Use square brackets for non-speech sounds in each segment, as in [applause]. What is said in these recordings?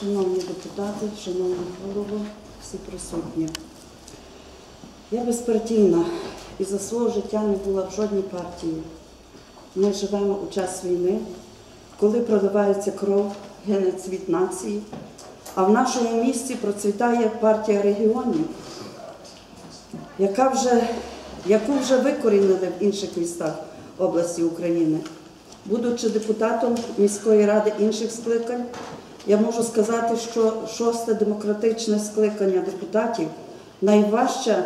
Шановні депутати, шановні голови, всі присутні. Я безпартійна і за свого життя не була в жодній партії. Ми живемо у час війни, коли проливається кров, гине цвіт нації, а в нашому місті процвітає партія регіонів, яка вже, яку вже викорінили в інших містах області України. Будучи депутатом міської ради інших скликань, я можу сказати, що шосте демократичне скликання депутатів найважче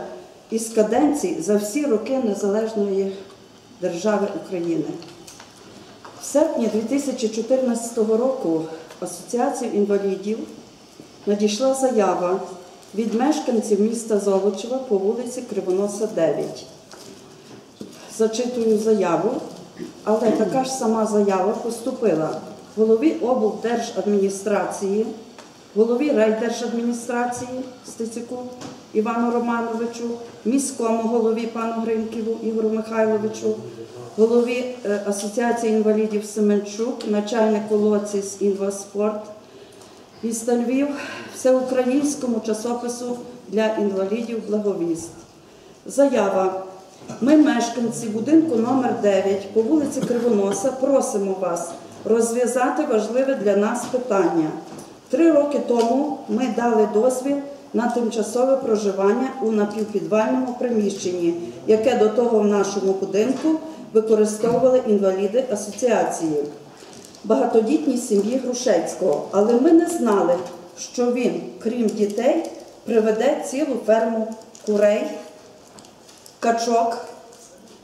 із каденцій за всі роки незалежної держави України. В серпні 2014 року Асоціацію інвалідів надійшла заява від мешканців міста Золочева по вулиці Кривоноса, 9. Зачитую заяву, але така ж сама заява поступила голові облдержадміністрації, голові райдержадміністрації Стецюку Івану Романовичу, міському голові пану Гринківу Ігору Михайловичу, голові е, Асоціації інвалідів Семенчук, начальнику ЛОЦІС «Інваспорт» міста Львів, всеукраїнському часопису для інвалідів Благовіст. Заява. Ми, мешканці будинку номер 9 по вулиці Кривоноса, просимо вас розв'язати важливе для нас питання. Три роки тому ми дали дозвіл на тимчасове проживання у напівпідвальному приміщенні, яке до того в нашому будинку використовували інваліди асоціації багатодітній сім'ї Грушецького. Але ми не знали, що він, крім дітей, приведе цілу ферму курей, качок.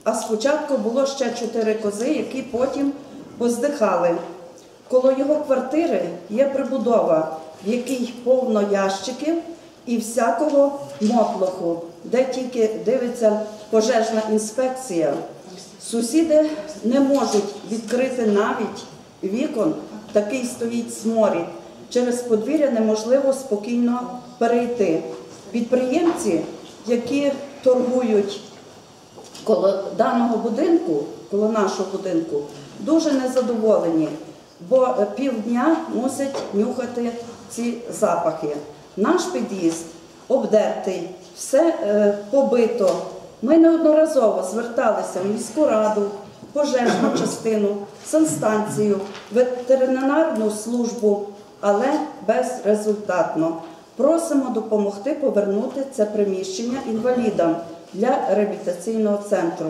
А спочатку було ще чотири кози, які потім поздихали. Коло його квартири є прибудова, в якій повно ящиків і всякого мотлоху, де тільки дивиться пожежна інспекція. Сусіди не можуть відкрити навіть вікон, такий стоїть сморід. Через подвір'я неможливо спокійно перейти. Підприємці, які торгують коло даного будинку, коло нашого будинку, дуже незадоволені, бо півдня мусять нюхати ці запахи. Наш під'їзд обдертий, все е, побито. Ми неодноразово зверталися в міську раду, пожежну частину, санстанцію, ветеринарну службу, але безрезультатно. Просимо допомогти повернути це приміщення інвалідам для реабілітаційного центру.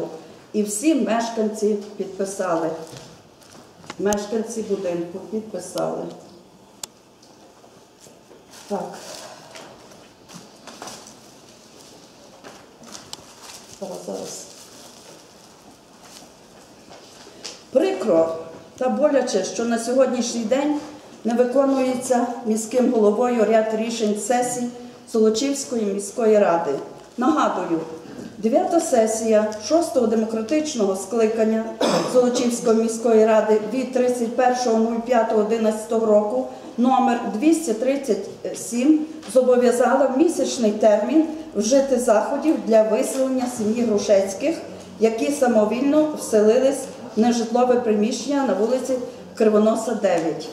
І всі мешканці підписали. Мешканці будинку підписали. Так. Зараз, зараз. Прикро та боляче, що на сьогоднішній день не виконується міським головою ряд рішень сесій Солочівської міської ради. Нагадую, дев'ята сесія 6-го демократичного скликання Золочівської міської ради від 31.05.11 року номер 237 зобов'язала в місячний термін вжити заходів для виселення сім'ї Грушецьких, які самовільно вселились в нежитлове приміщення на вулиці Кривоноса, 9.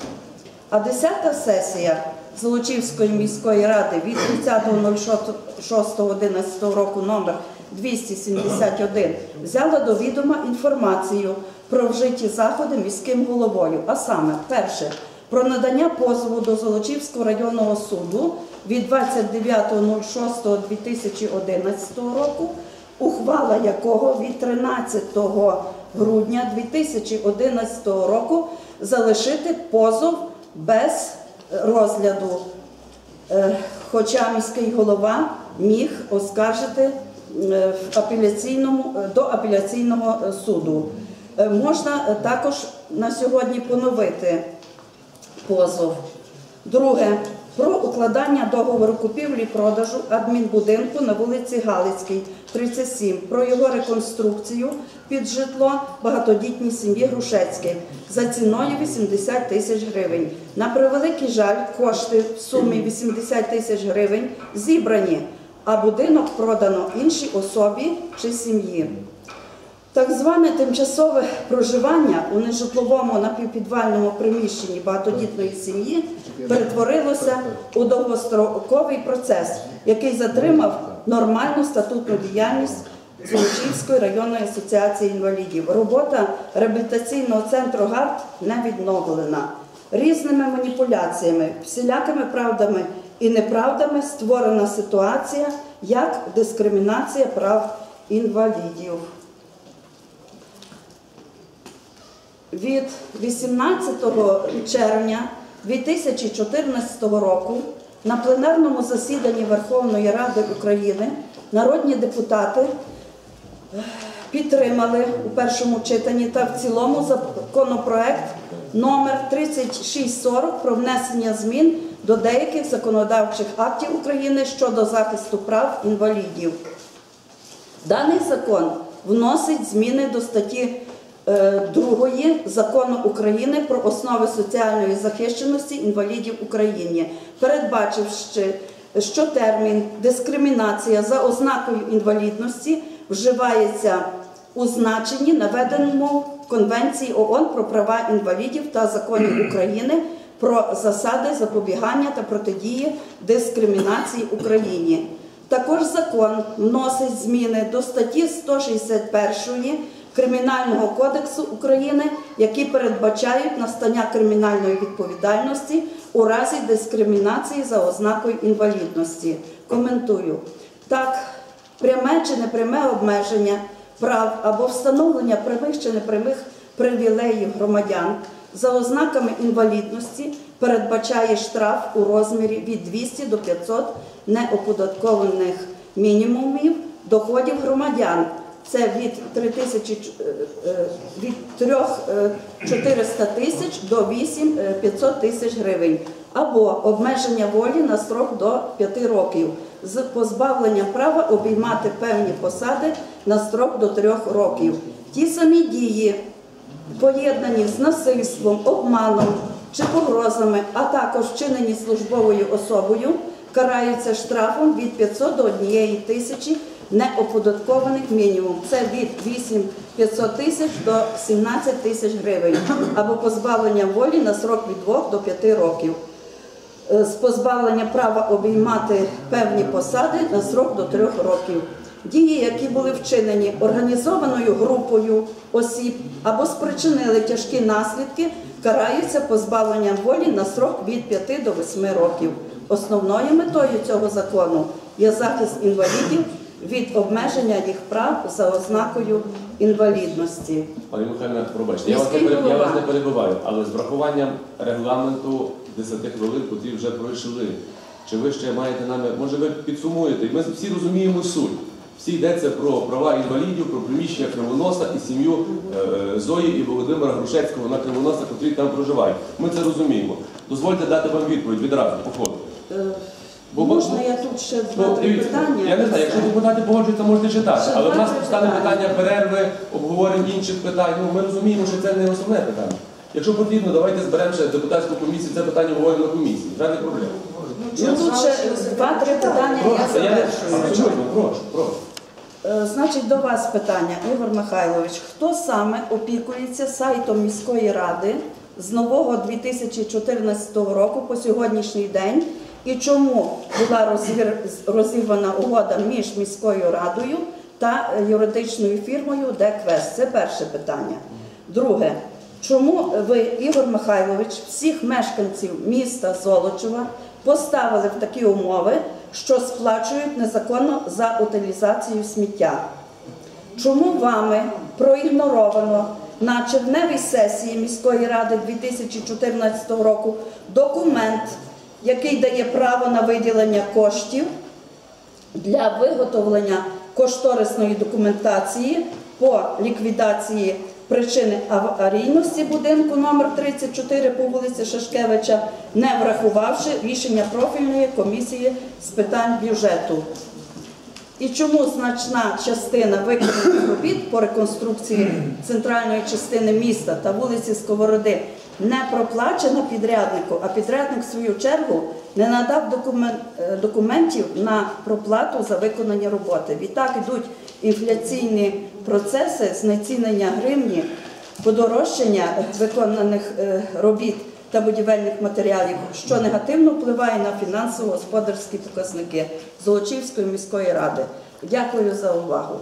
А 10-та сесія Золочівської міської ради від 30.06.11 року номер 271 взяла до відома інформацію про вжиті заходи міським головою. А саме, перше, про надання позову до Золочівського районного суду від 29.06.2011 року, ухвала якого від 13 грудня 2011 року залишити позов без розгляду. Е, Хоча міський голова міг оскаржити в апеляційному, е, до апеляційного е, суду. Е, Можна е, також на сьогодні поновити позов. Друге. Про укладання договору купівлі-продажу адмінбудинку на вулиці Галицькій, 37, про його реконструкцію під житло багатодітній сім'ї Грушецьких за ціною 80 тисяч гривень. На превеликий жаль, кошти в сумі 80 тисяч гривень зібрані, а будинок продано іншій особі чи сім'ї. Так зване тимчасове проживання у нежитловому напівпідвальному приміщенні багатодітної сім'ї перетворилося у довгостроковий процес, який затримав нормальну статутну діяльність Золочівської районної асоціації інвалідів. Робота реабілітаційного центру ГАРД не відновлена. Різними маніпуляціями, всілякими правдами і неправдами створена ситуація як дискримінація прав інвалідів. Від 18 червня 2014 року на пленарному засіданні Верховної Ради України народні депутати підтримали у першому читанні та в цілому законопроект номер 3640 про внесення змін до деяких законодавчих актів України щодо захисту прав інвалідів. Даний закон вносить зміни до статті 2 закону України про основи соціальної захищеності інвалідів в Україні, передбачивши, що термін дискримінація за ознакою інвалідності вживається у значенні, наведеному Конвенції ООН про права інвалідів та законів [clears throat] України про засади запобігання та протидії дискримінації Україні. Також закон вносить зміни до статті 161 Кримінального кодексу України, які передбачають настання кримінальної відповідальності у разі дискримінації за ознакою інвалідності. Коментую. Так, пряме чи непряме обмеження прав або встановлення прямих чи непрямих привілеїв громадян за ознаками інвалідності передбачає штраф у розмірі від 200 до 500 неоподаткованих мінімумів доходів громадян. Це від 3 тисячі е, е, від 3 е, 400 тисяч до 8 е, 500 тисяч гривень, або обмеження волі на строк до 5 років з позбавленням права обіймати певні посади на строк до 3 років. Ті самі дії поєднані з насильством, обманом чи погрозами, а також вчинені службовою особою, караються штрафом від 500 до 1 тисячі неоподаткованих мінімум. Це від 8 500 тисяч до 17 тисяч гривень або позбавлення волі на срок від 2 до 5 років. Е, З позбавлення права обіймати певні посади на срок до 3 років. Дії, які були вчинені організованою групою осіб або спричинили тяжкі наслідки, караються позбавленням волі на срок від 5 до 8 років. Основною метою цього закону є захист інвалідів від обмеження їх прав за ознакою інвалідності. Пані Михайлівна, пробачте, я вас, не я вас не перебиваю, але з врахуванням регламенту 10 хвилин, котрі вже пройшли. Чи ви ще маєте намір, може ви підсумуєте? Ми всі розуміємо суть. Всі йдеться про права інвалідів, про приміщення Кривоноса і сім'ю е, Зої і Володимира Грушецького на Кривоноса, котрі там проживають. Ми це розуміємо. Дозвольте дати вам відповідь відразу, по ходу. Е, Бо- Можна я тут ще Ну, два-три питання? я не знаю, якщо депутати погоджуються, можете читати. Ще Але в нас стане питання. перерви, обговорення інших питань. Ну, ми розуміємо, що це не основне питання. Якщо потрібно, давайте зберемо ще депутатську комісію, це питання обговоримо на комісії. Жодних проблем. Ну, тут ще два-три питання я завершую. абсолютно прошу, прошу. Е, Значить, до вас питання, Ігор Михайлович. Хто саме опікується сайтом міської ради з нового 2014 року по сьогоднішній день? І чому була розірвана угода між міською радою та юридичною фірмою ДЕКВЕС? Це перше питання. Друге, чому ви, Ігор Михайлович, всіх мешканців міста Золочева поставили в такі умови, що сплачують незаконно за утилізацію сміття? Чому вами проігноровано на червневій сесії міської ради 2014 року документ, який дає право на виділення коштів для виготовлення кошторисної документації по ліквідації причини аварійності будинку номер 34 по вулиці Шашкевича, не врахувавши рішення профільної комісії з питань бюджету? І чому значна частина виконаних робіт по реконструкції центральної частини міста та вулиці Сковороди не проплачена підряднику, а підрядник в свою чергу не надав е, документів на проплату за виконані роботи. Відтак ідуть інфляційні процеси знецінення гривні, подорожчання виконаних е, робіт та будівельних матеріалів, що негативно впливає на фінансово-господарські показники Золочівської міської ради. Дякую за увагу.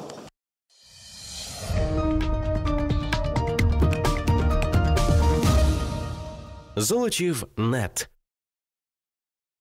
Золочів нет